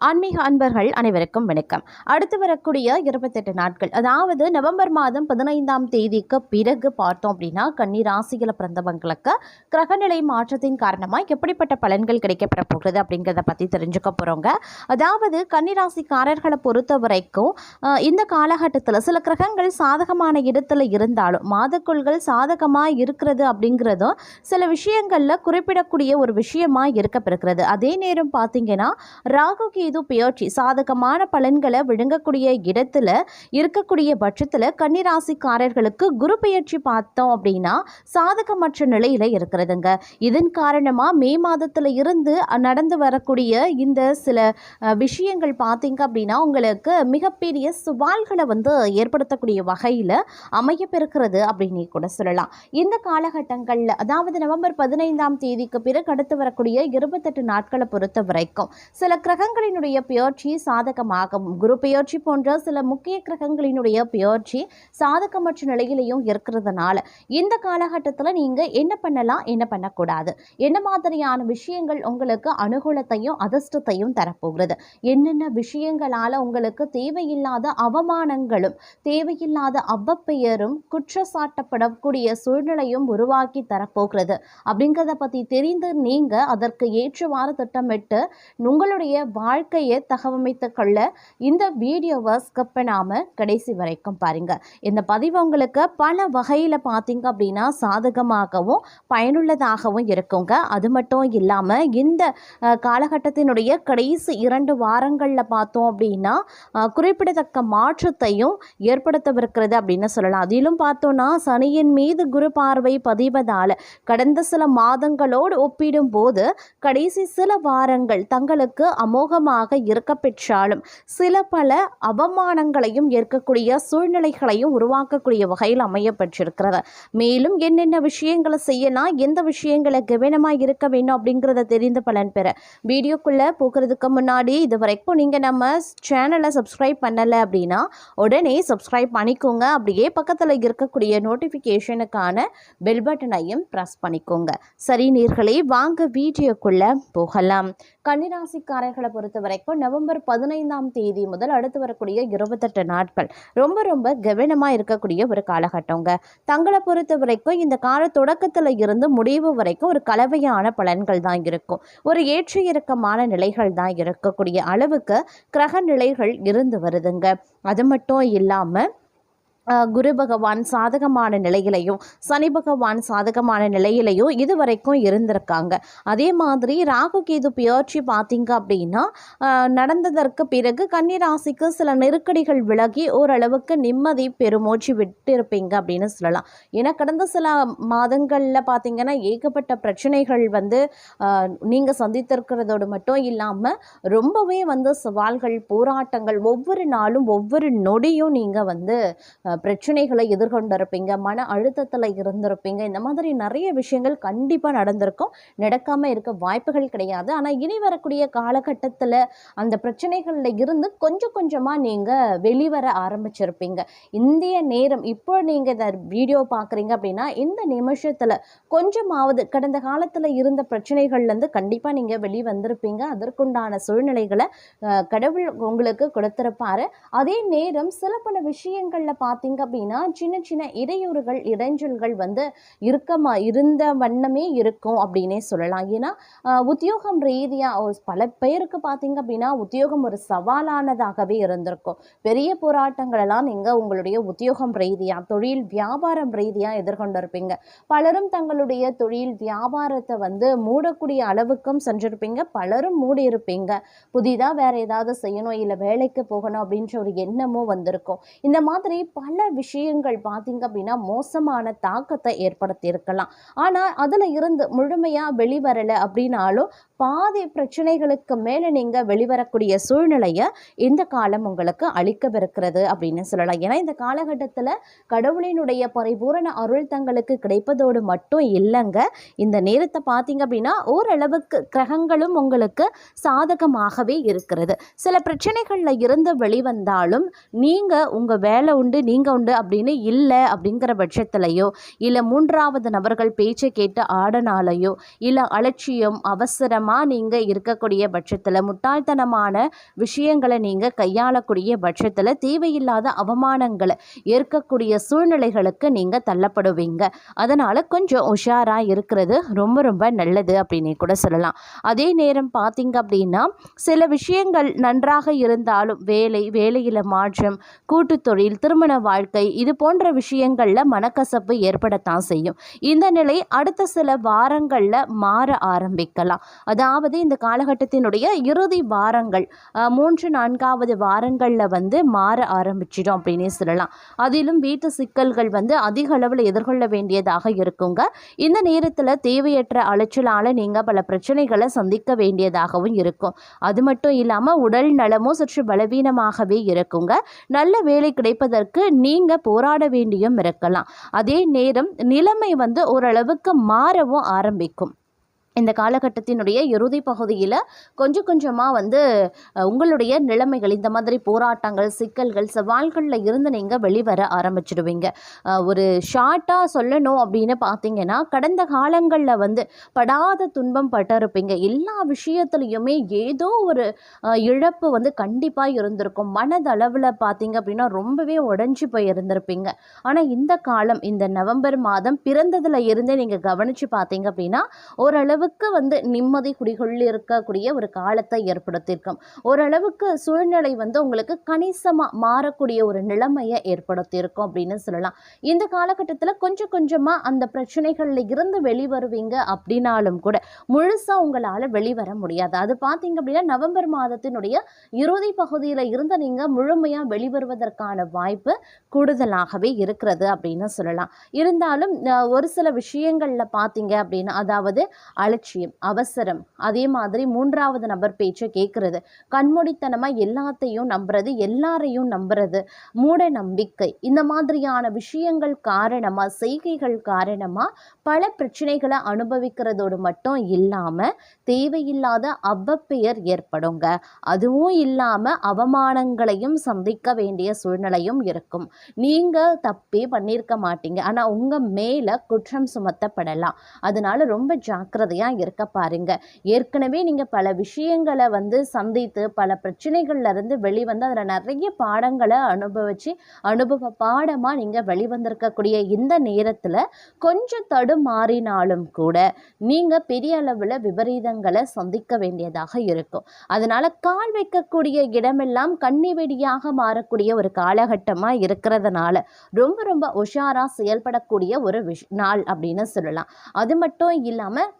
ஆன்மீக அன்பர்கள் அனைவருக்கும் வணக்கம். அடுத்து வரக்கூடிய இருபத்தெட்டு நாட்கள் அதாவது நவம்பர் மாதம் பதினைந்தாம் தேதிக்கு பிறகு பார்த்தோம் அப்படின்னா கன்னி ராசியில் பிறந்தவங்களுக்கு கிரகநிலை மாற்றத்தின் காரணமாக எப்படிப்பட்ட பலன்கள் கிடைக்கப்பெற போகிறது அப்படிங்கிறத பற்றி தெரிஞ்சுக்க போகிறோங்க அதாவது கன்னி ராசிக்காரர்களை பொறுத்த வரைக்கும் இந்த காலகட்டத்தில் சில கிரகங்கள் சாதகமான இடத்துல இருந்தாலும் மாதக்குள்கள் சாதகமாக இருக்கிறது அப்படிங்கிறதும் சில விஷயங்களில் குறிப்பிடக்கூடிய ஒரு விஷயமா இருக்கப்பெறுகிறது. அதே நேரம் பார்த்தீங்கன்னா ராகு கேது பெயர்ச்சி. சாதகமான பலன்களை விழுங்கக்கூடிய இடத்துல இருக்கக்கூடிய பட்சத்தில் கன்னிராசிக்காரர்களுக்கு குரு பெயர்ச்சி பார்த்தோம் அப்படின்னா சாதகமற்ற நிலையில் இருக்கிறதுங்க. இதன் காரணமாக மே மாதத்தில் இருந்து நடந்து வரக்கூடிய இந்த சில விஷயங்கள் பார்த்தீங்க அப்படின்னா உங்களுக்கு மிகப்பெரிய சவால்களை வந்து ஏற்படுத்தக்கூடிய வகையில் அமையப்பெருக்கிறது அப்படின்னு கூட சொல்லலாம். இந்த காலகட்டங்களில் அதாவது நவம்பர் பதினைந்தாம் தேதிக்கு பிறகு அடுத்து வரக்கூடிய இருபத்தெட்டு நாட்களை பொறுத்த வரைக்கும் சில கிரகங்களின் கிரகங்களினுடைய பெயர்ச்சி சாதகமாகும். குரு பெயர்ச்சி போன்ற சில முக்கிய கிரகங்களினுடைய பெயர்ச்சி சாதகமற்ற நிலையிலையும் இருக்கிறதுனால இந்த காலகட்டத்தில் நீங்கள் என்ன பண்ணலாம் என்ன பண்ணக்கூடாது? என்ன மாதிரியான விஷயங்கள் உங்களுக்கு அனுகூலத்தையும் அதிர்ஷ்டத்தையும் தரப்போகிறது? என்னென்ன விஷயங்களால் உங்களுக்கு தேவையில்லாத அவமானங்களும் தேவையில்லாத அவ்வப்பெயரும் குற்றச்சாட்டப்படக்கூடிய சூழ்நிலையும் உருவாக்கி தரப்போகிறது? அப்படிங்கிறத பற்றி தெரிந்து நீங்கள் அதற்கு ஏற்றவாறு திட்டமிட்டு உங்களுடைய வாழ்க்கை வாழ்க்கையை தகவமைத்து கொள்ள இந்த வீடியோவை ஸ்கிப் பண்ணாமல் கடைசி வரைக்கும் பாருங்க. இந்த பதிவு உங்களுக்கு பல வகையில் பார்த்தீங்க அப்படின்னா சாதகமாகவும் பயனுள்ளதாகவும் இருக்குங்க. அது மட்டும் இல்லாமல் இந்த காலகட்டத்தினுடைய கடைசி இரண்டு வாரங்களில் பார்த்தோம் அப்படின்னா குறிப்பிடத்தக்க மாற்றத்தையும் ஏற்படுத்தவிருக்கிறது அப்படின்னு சொல்லலாம். அதிலும் பார்த்தோன்னா சனியின் மீது குரு பார்வை பதிவதால் கடந்த சில மாதங்களோடு ஒப்பிடும்போது கடைசி சில வாரங்கள் தங்களுக்கு அமோகமாக இருக்க பெற்றாலும் சில பல அவமானங்களையும் ஏற்கக்கூடிய சூழ்நிலைகளையும் உருவாக்கக்கூடிய வகையில் அமைய பெற்றிருக்கிறது மேலும் என்னென்ன விஷயங்களை செய்யலாம் எந்த விஷயங்களை கவனமாக இருக்க வேணும் அப்படிங்கிறத தெரிந்து பலன் பெற வீடியோக்குள்ளே போகிறதுக்கு முன்னாடி இது வரைக்கும் நீங்கள் நம்ம சேனலை சப்ஸ்கிரைப் பண்ணலை அப்படின்னா உடனே சப்ஸ்கிரைப் பண்ணிக்கோங்க. அப்படியே பக்கத்தில் இருக்கக்கூடிய நோட்டிஃபிகேஷனுக்கான பெல் பட்டனையும் ப்ரெஸ் பண்ணிக்கோங்க. சரி நீர்களே வாங்க வீடியோக்குள்ளே போகலாம். கன்னிராசிக்காரர்களை பொறுத்தவரை வரைக்கும் நவம்பர் பதினைந்தாம் தேதி முதல் அடுத்து வரக்கூடிய இருபத்தெட்டு நாட்கள் ரொம்ப ரொம்ப கவனமாக இருக்கக்கூடிய ஒரு காலகட்டங்க. தங்களை பொறுத்த வரைக்கும் இந்த கால தொடக்கத்தில் இருந்து முடிவு வரைக்கும் ஒரு கலவையான பலன்கள் தான் இருக்கும். ஒரு ஏற்ற இறக்கமான நிலைகள் தான் இருக்கக்கூடிய அளவுக்கு கிரக நிலைகள் இருந்து வருதுங்க. அது மட்டும் இல்லாமல் குரு பகவான் சாதகமான நிலையிலையும் சனி பகவான் சாதகமான நிலையிலையும் இது வரைக்கும் இருந்திருக்காங்க. அதே மாதிரி ராகு கேது பெயர்ச்சி பார்த்தீங்க அப்படின்னா நடந்ததற்கு பிறகு கன்னிராசிக்கு சில நெருக்கடிகள் விலகி ஓரளவுக்கு நிம்மதி பெருமூச்சு விட்டு இருப்பீங்க அப்படின்னு சொல்லலாம். ஏன்னா கடந்த சில மாதங்களில் பார்த்தீங்கன்னா ஏகப்பட்ட பிரச்சனைகள் வந்து நீங்கள் சந்தித்திருக்கிறதோடு மட்டும் இல்லாமல் ரொம்பவே வந்து சவால்கள் போராட்டங்கள் ஒவ்வொரு நாளும் ஒவ்வொரு நொடியும் நீங்கள் வந்து பிரச்சனைகளை எதிர்கொண்டிருப்பீங்க மன அழுத்தத்தில் இருந்திருப்பீங்க. இந்த மாதிரி நிறைய விஷயங்கள் கண்டிப்பாக நடந்திருக்கும். நடக்காமல் இருக்க வாய்ப்புகள் கிடையாது. ஆனால் இனி வரக்கூடிய காலகட்டத்தில் அந்த பிரச்சனைகளில் இருந்து கொஞ்சம் கொஞ்சமாக நீங்கள் வெளிவர ஆரம்பிச்சிருப்பீங்க. இந்திய நேரம் இப்போ நீங்கள் இந்த வீடியோ பார்க்குறீங்க அப்படின்னா இந்த நிமிஷத்தில் கொஞ்சமாவது கடந்த காலத்தில் இருந்த பிரச்சனைகள்லேருந்து கண்டிப்பாக நீங்கள் வெளி வந்திருப்பீங்க அதற்குண்டான சூழ்நிலைகளை கடவுள் உங்களுக்கு கொடுத்துருப்பாரு. அதே நேரம் சில பல விஷயங்களில் பார்த்தீங்க அப்படின்னா சின்ன சின்ன இடையூறுகள் இடைஞ்சல்கள் வந்து இருக்கமா இருந்த வண்ணமே இருக்கும் அப்படின்னே சொல்லலாம். ஏன்னா உத்தியோகம் ரீதியாக பல பேருக்கு பார்த்தீங்க அப்படின்னா உத்தியோகம் ஒரு சவாலானதாகவே இருந்திருக்கும். பெரிய போராட்டங்கள் எல்லாம் நீங்கள் உங்களுடைய உத்தியோகம் ரீதியாக தொழில் வியாபாரம் ரீதியாக எதிர்கொண்டிருப்பீங்க. பலரும் தங்களுடைய தொழில் வியாபாரத்தை வந்து மூடக்கூடிய அளவுக்கும் சென்றிருப்பீங்க. பலரும் மூடி இருப்பீங்க புதிதாக வேற ஏதாவது செய்யணும் இல்லை வேலைக்கு போகணும் அப்படின்ற ஒரு எண்ணமும் வந்திருக்கும். இந்த மாதிரி பல விஷயங்கள் பார்த்தீங்க அப்படின்னா மோசமான தாக்கத்தை ஏற்படுத்தி இருக்கலாம் ஆனால் அதில் இருந்து முழுமையாக வெளிவரலை அப்படின்னாலும் பாதி பிரச்சனைகளுக்கு மேலே நீங்கள் வெளிவரக்கூடிய சூழ்நிலையை இந்த காலம் உங்களுக்கு அளிக்கவிருக்கிறது அப்படின்னு சொல்லலாம். ஏன்னா இந்த காலகட்டத்தில் கடவுளினுடைய பரிபூரண அருள் தங்களுக்கு கிடைப்பதோடு மட்டும் இல்லைங்க. இந்த நேரத்தை பார்த்தீங்க அப்படின்னா ஓரளவுக்கு கிரகங்களும் உங்களுக்கு சாதகமாகவே இருக்கிறது. சில பிரச்சனைகளில் இருந்து வெளிவந்தாலும் நீங்கள் உங்கள் வேலை உண்டு நீங்கள் உண்டு அப்படின்னு இல்லை அப்படிங்கிற பட்சத்திலையோ இல்லை மூன்றாவது நபர்கள் பேச்சை கேட்டு ஆடனாலையோ இல்லை அலட்சியம் அவசரம் முட்டாள்தனமாக நீங்கள் இருக்கக்கூடிய பட்சத்தில் முட்டாள்தனமான விஷயங்களை நீங்கள் கையாளக்கூடிய பட்சத்தில் தேவையில்லாத அவமானங்களை ஏற்கக்கூடிய சூழ்நிலைகளுக்கு நீங்கள் தள்ளப்படுவீங்க. அதனால் கொஞ்சம் உஷாராக இருக்கிறது ரொம்ப ரொம்ப நல்லது அப்படின்னு கூட சொல்லலாம். அதே நேரம் பார்த்தீங்க அப்படின்னா சில விஷயங்கள் நன்றாக இருந்தாலும் வேலை வேலையில் மாற்றம் கூட்டு தொழில் திருமண வாழ்க்கை இது போன்ற விஷயங்களில் மனக்கசப்பு ஏற்படத்தான் செய்யும். இந்த நிலை அடுத்த சில வாரங்களில் மாற ஆரம்பிக்கலாம். அதாவது இந்த காலகட்டத்தினுடைய இறுதி வாரங்கள் மூன்று நான்காவது வாரங்களில் வந்து மாற ஆரம்பிச்சிடும் அப்படின்னே சொல்லலாம். அதிலும் வீட்டு சிக்கல்கள் வந்து அதிக அளவில் எதிர்கொள்ள வேண்டியதாக இருக்குங்க. இந்த நேரத்தில் தேவையற்ற அலைச்சலால் நீங்கள் பல பிரச்சனைகளை சந்திக்க வேண்டியதாகவும் இருக்கும். அது மட்டும் இல்லாமல் உடல் நலமும் சற்று பலவீனமாகவே இருக்குங்க. நல்ல வேலை கிடைப்பதற்கு நீங்கள் போராட வேண்டியும் இருக்கலாம். அதே நேரம் நிலைமை வந்து ஓரளவுக்கு மாறவும் ஆரம்பிக்கும். இந்த காலகட்டத்தினுடைய இறுதி பகுதியில் கொஞ்சம் கொஞ்சமாக வந்து உங்களுடைய நிலைமைகள் இந்த மாதிரி போராட்டங்கள் சிக்கல்கள் சவால்களில் இருந்து நீங்கள் வெளிவர ஆரம்பிச்சிடுவீங்க. ஒரு ஷார்ட்டாக சொல்லணும் அப்படின்னு பார்த்தீங்கன்னா கடந்த காலங்களில் வந்து படாத துன்பம் பட்டிருப்பீங்க. எல்லா விஷயத்துலையுமே ஏதோ ஒரு இழப்பு வந்து கண்டிப்பாக இருந்திருக்கும். மனதளவில் பார்த்தீங்க அப்படின்னா ரொம்பவே உடஞ்சி போய் இருந்திருப்பீங்க ஆனால் இந்த காலம் இந்த நவம்பர் மாதம் பிறந்ததில் இருந்தே நீங்கள் கவனித்து பார்த்தீங்க அப்படின்னா ஓரளவு ஓரளவுக்கு வந்து நிம்மதி குடிகொள்ளி இருக்கக்கூடிய ஒரு காலத்தை ஏற்படுத்தியிருக்கும். ஓரளவுக்கு சூழ்நிலை வந்து உங்களுக்கு கணிசமாக மாறக்கூடிய ஒரு நிலைமையை ஏற்படுத்தியிருக்கும் அப்படின்னு சொல்லலாம். இந்த காலகட்டத்தில் கொஞ்சம் கொஞ்சமாக அந்த பிரச்சனைகளில் இருந்து வெளிவருவீங்க அப்படின்னாலும் கூட முழுசாக உங்களால் வெளிவர முடியாது. அது பார்த்தீங்க அப்படின்னா நவம்பர் மாதத்தினுடைய இறுதி பகுதியில் இருந்து நீங்கள் முழுமையாக வெளிவருவதற்கான வாய்ப்பு கூடுதலாகவே இருக்கிறது அப்படின்னு சொல்லலாம். இருந்தாலும் ஒரு சில விஷயங்களில் பார்த்தீங்க அப்படின்னா அதாவது அழு அலட்சியம் அவசரம். அதே மாதிரி மூன்றாவது நபர் பேச்சை கேட்குறது. கண்மூடித்தனமாக எல்லாத்தையும் நம்புறது எல்லாரையும் நம்புறது மூட நம்பிக்கை. இந்த மாதிரியான விஷயங்கள் காரணமாக செய்கைகள் காரணமாக பல பிரச்சனைகளை அனுபவிக்கிறதோடு மட்டும் இல்லாமல் தேவையில்லாத அவப்பெயர் ஏற்படுங்க. அதுவும் இல்லாமல் அவமானங்களையும் சந்திக்க வேண்டிய சூழ்நிலையும் இருக்கும். நீங்கள் தப்பே பண்ணியிருக்க மாட்டீங்க. ஆனால் உங்கள் மேலே குற்றம் சுமத்தப்படலாம். அதனால ரொம்ப ஜாக்கிரதையாக இருக்க பாருங்க. ஏற்கனவே நீங்கள் பல விஷயங்களை வந்து சந்தித்து பல பிரச்சனைகள்ல இருந்து வெளிவந்து அதில் நிறைய பாடங்களை அனுபவிச்சு அனுபவ பாடமாக நீங்கள் வெளிவந்திருக்கக்கூடிய இந்த நேரத்தில் கொஞ்சம் தடுமாறினாலும் கூட நீங்கள் பெரிய அளவில் விபரீதங்களை சந்திக்க வேண்டியதாக இருக்கும். அதனால கால் வைக்கக்கூடிய இடமெல்லாம் கண்ணி வெடியாக மாறக்கூடிய ஒரு காலகட்டமாக இருக்கிறதுனால ரொம்ப ரொம்ப உஷாராக செயல்படக்கூடிய ஒரு விஷ் நாள் அப்படின்னு சொல்லலாம். அது மட்டும் இல்லாமல்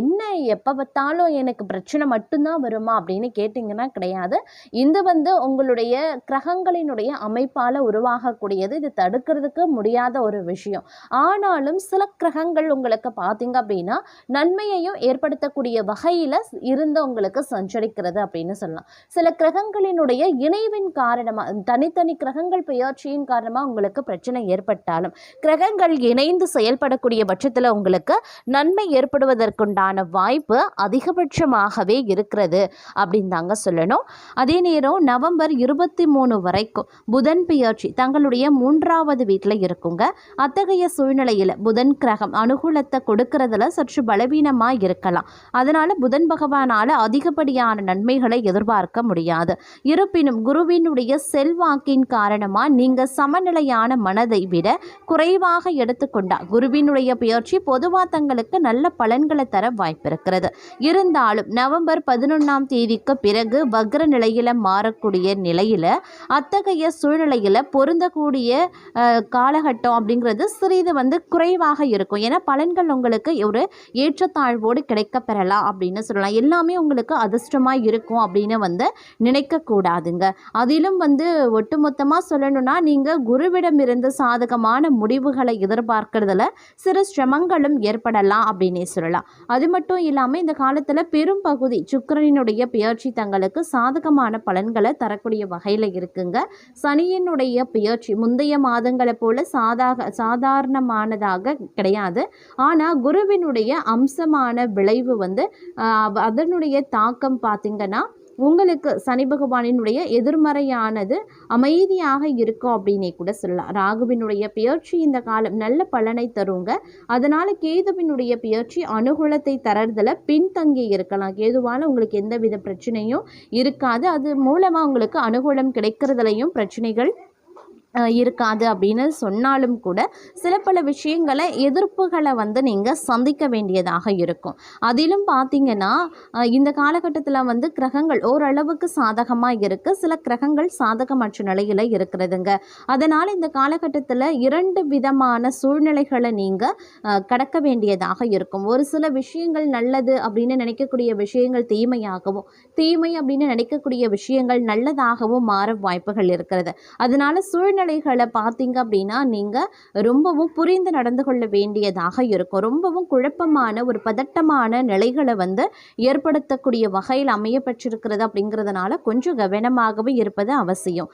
என்ன எப்போ பார்த்தாலும் எனக்கு பிரச்சனை மட்டும்தான் வருமா? அப்படின்னு கேட்டிங்கன்னா கிடையாது. இது வந்து உங்களுடைய கிரகங்களினுடைய அமைப்பால் உருவாகக்கூடியது. இது தடுக்கிறதுக்கு முடியாத ஒரு விஷயம். ஆனாலும் சில கிரகங்கள் உங்களுக்கு பார்த்தீங்க அப்படின்னா நன்மையையும் ஏற்படுத்தக்கூடிய வகையில் இருந்து உங்களுக்கு சஞ்சரிக்கிறது அப்படின்னு சொல்லலாம். சில கிரகங்களினுடைய இணைவின் காரணமாக தனித்தனி கிரகங்கள் பெயர்ச்சியின் காரணமாக உங்களுக்கு பிரச்சனை ஏற்பட்டாலும் கிரகங்கள் இணைந்து செயல்படக்கூடிய பட்சத்தில் உங்களுக்கு நன்மை ஏற்படுவதற்கு ஏற்படுவதற்குண்டான வாய்ப்பு அதிகபட்சமாகவே இருக்கிறது அப்படின்னு தாங்க சொல்லணும். அதே நேரம் நவம்பர் இருபத்தி மூணு வரைக்கும் புதன் பெயர்ச்சி தங்களுடைய மூன்றாவது வீட்டில் இருக்குங்க. அத்தகைய சூழ்நிலையில் புதன் கிரகம் அனுகூலத்தை கொடுக்கறதுல சற்று பலவீனமாக இருக்கலாம். அதனால் புதன் பகவானால் அதிகப்படியான நன்மைகளை எதிர்பார்க்க முடியாது. இருப்பினும் குருவினுடைய செல்வாக்கின் காரணமாக நீங்கள் சமநிலையான மனதை விட குறைவாக எடுத்துக்கொண்டா குருவினுடைய பெயர்ச்சி பொதுவாக தங்களுக்கு நல்ல பலன்களை தர வாய்ப்பிருக்கிறது. இருந்தாலும் நவம்பர் பதினொன்றாம் தேதிக்கு பிறகு வக்ர நிலையில் மாறக்கூடிய நிலையில் அத்தகைய சூழ்நிலையில் பொருந்தக்கூடிய காலகட்டம் அப்படிங்கிறது சிறிது வந்து குறைவாக இருக்கும். ஏன்னா பலன்கள் உங்களுக்கு ஒரு ஏற்றத்தாழ்வோடு கிடைக்கப் பெறலாம் அப்படின்னு சொல்லலாம். எல்லாமே உங்களுக்கு அதிர்ஷ்டமாக இருக்கும் அப்படின்னு வந்து நினைக்கக்கூடாதுங்க அதிலும் வந்து ஒட்டுமொத்தமாக சொல்லணும்னா நீங்கள் குருவிடமிருந்து சாதகமான முடிவுகளை எதிர்பார்க்கறதுல சிறு சிரமங்களும் ஏற்படலாம் அப்படின்னே சொல்லலாம். அது மட்டும் இல்லாமல் இந்த காலத்தில் பெரும் பகுதி சுக்கிரனினுடைய பெயர்ச்சி தங்களுக்கு சாதகமான பலன்களை தரக்கூடிய வகையில் இருக்குங்க. சனியினுடைய பெயர்ச்சி முந்தைய மாதங்களை போல சாதாக சாதாரணமானதாக கிடையாது. ஆனால் குருவினுடைய அம்சமான விளைவு வந்து அதனுடைய தாக்கம் பார்த்திங்கன்னா உங்களுக்கு சனி பகவானினுடைய எதிர்மறையானது அமைதியாக இருக்கும் அப்படின்னே கூட சொல்லலாம். ராகுவினுடைய பெயர்ச்சி இந்த காலம் நல்ல பலனை தருங்க. அதனால் கேதுவினுடைய பெயர்ச்சி அனுகூலத்தை தரதில் பின்தங்கி இருக்கலாம். கேதுவால் உங்களுக்கு எந்த வித பிரச்சனையும் இருக்காது. அது மூலமாக உங்களுக்கு அனுகூலம் கிடைக்கிறதுலையும் பிரச்சனைகள் இருக்காது அப்படின்னு சொன்னாலும் கூட சில பல விஷயங்களை எதிர்ப்புகளை வந்து நீங்கள் சந்திக்க வேண்டியதாக இருக்கும். அதிலும் பார்த்தீங்கன்னா இந்த காலகட்டத்தில் வந்து கிரகங்கள் ஓரளவுக்கு சாதகமாக இருக்குது சில கிரகங்கள் சாதகமற்ற நிலையில் இருக்கிறதுங்க. அதனால் இந்த காலகட்டத்தில் இரண்டு விதமான சூழ்நிலைகளை நீங்கள் கடக்க வேண்டியதாக இருக்கும். ஒரு சில விஷயங்கள் நல்லது அப்படின்னு நினைக்கக்கூடிய விஷயங்கள் தீமையாகவும் தீமை அப்படின்னு நினைக்கக்கூடிய விஷயங்கள் நல்லதாகவும் மாற வாய்ப்புகள் இருக்கிறது. அதனால் சூழ்நிலை சூழ்நிலைகளை பார்த்தீங்க அப்படின்னா நீங்கள் ரொம்பவும் புரிந்து நடந்து கொள்ள வேண்டியதாக இருக்கும். ரொம்பவும் குழப்பமான ஒரு பதட்டமான நிலைகளை வந்து ஏற்படுத்தக்கூடிய வகையில் அமையப்பட்டிருக்கிறது அப்படிங்கிறதுனால கொஞ்சம் கவனமாகவே இருப்பது அவசியம்.